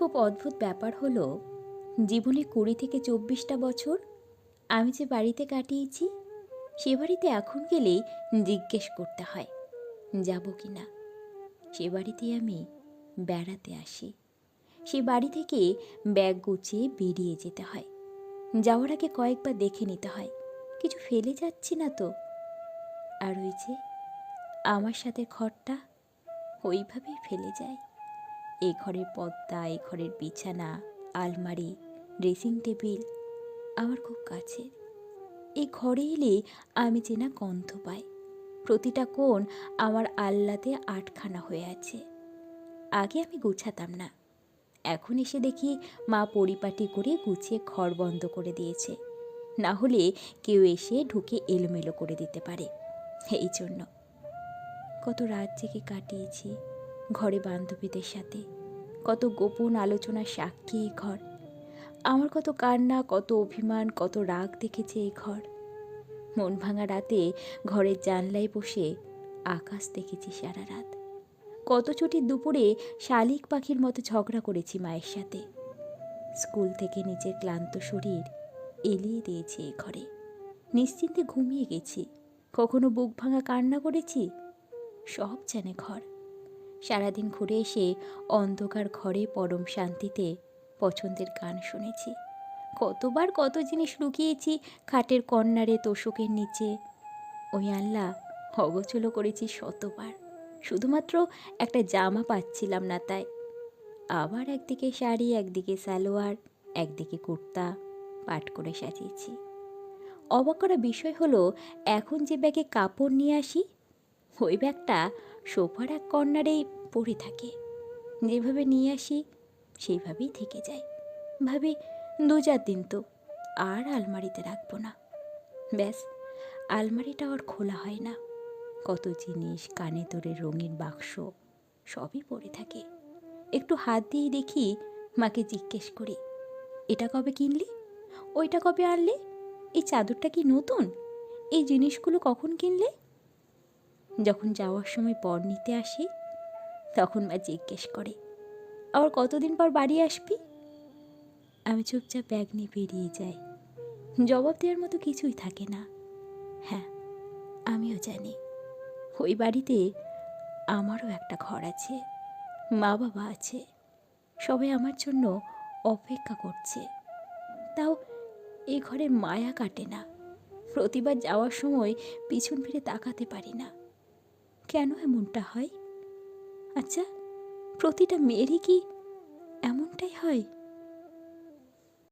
খুব অদ্ভুত ব্যাপার হলো, জীবনে কুড়ি থেকে চব্বিশটা বছর আমি যে বাড়িতে কাটিয়েছি, সে বাড়িতে এখন গেলে জিজ্ঞেস করতে হয়, যাব কি না? সে বাড়িতে আমি বেড়াতে আসি। সে বাড়ি থেকে ব্যাগ গুছিয়ে বেরিয়ে যেতে হয়। যাওয়ার আগে কয়েকবার দেখে নিতে হয়, কিছু ফেলে যাচ্ছি না তো। আর ওই যে আমার সাথে ঘরটা ওইভাবেই ফেলে যায়। এই ঘরের পর্দা এই ঘরের বিছানা, আলমারি ড্রেসিং টেবিল আমার খুব কাছের। এই ঘরে এলে আমি চেনা গন্ধ পাই। প্রতিটা কোণ আমার আহ্লাদে আটখানা হয়ে আছে। আগে আমি গুছাতাম না। এখন এসে দেখি মা পরিপাটি করে গুছিয়ে ঘর বন্ধ করে দিয়েছে। না হলে কেউ এসে ঢুকে এলোমেলো করে দিতে পারে। এই জন্য। কত রাত জেগে কাটিয়েছি। ঘরে বান্ধবীদের সাথে। কত গোপন আলোচনার সাক্ষী এই ঘর। আমার কত কান্না, কত অভিমান, কত রাগ দেখেছে এই ঘর। মন ভাঙা রাতে ঘরের জানলায় বসে আকাশ দেখেছি সারা রাত। কত ছুটির দুপুরে শালিক পাখির মতো ঝগড়া করেছি মায়ের সাথে। স্কুল থেকে নিজের ক্লান্ত শরীর এলিয়ে দিয়েছি এই ঘরে। নিশ্চিন্তে ঘুমিয়ে গেছি। কখনো বুক ভাঙা কান্না করেছি? সব জানে ঘর। সারাদিন ঘুরে এসে অন্ধকার ঘরে পরম শান্তিতে পছন্দের গান শুনেছি। কতবার কত জিনিস লুকিয়েছি খাটের কর্নারে তোষকের নিচে। ওই আল্লাহ অগোচলো করেছি শতবার। শুধুমাত্র একটা জামা পাচ্ছিলাম না তাই। আবার একদিকে শাড়ি, একদিকে সালোয়ার, একদিকে কুর্তা পাট করে সাজিয়েছি। অবাক করা বিষয় হলো, এখন যে ব্যাগে কাপড় নিয়ে আসি, ওই ব্যাগটা সোফার এক কর্নারেই পড়ে থাকে। যেভাবে নিয়ে আসি সেইভাবেই থেকে যায়। ভাবি, দু চার দিন তো, আর আলমারিতে রাখব না। ব্যাস, আলমারিটা আর খোলা হয় না। কত জিনিস, কানে তোরে রঙিন বাক্স, সবই পড়ে থাকে। একটু হাত দিয়ে দেখি, মাকে জিজ্ঞেস করি, এটা কবে কিনলি? ওইটা কবে আনলে? এই চাদরটা কি নতুন? এই জিনিসগুলো কখন কিনলে? যখন যাওয়ার সময় পর নিতে আসি, তখন মা জিজ্ঞেস করে, আবার কতদিন পর বাড়ি আসবি? আমি চুপচাপ ব্যাগ নিয়ে বেরিয়ে যাই। জবাব দেওয়ার মতো কিছুই থাকে না। হ্যাঁ আমিও জানি। ওই বাড়িতে আমারও একটা ঘর আছে মা বাবা আছে, সবাই আমার জন্য অপেক্ষা করছে। তাও এই ঘরে মায়া কাটে না। প্রতিবার যাওয়ার সময় পিছন ফিরে তাকাতে পারি না। কেন এমনটা হয়? আচ্ছা প্রতিটা মেয়েরই কি এমনটাই হয়?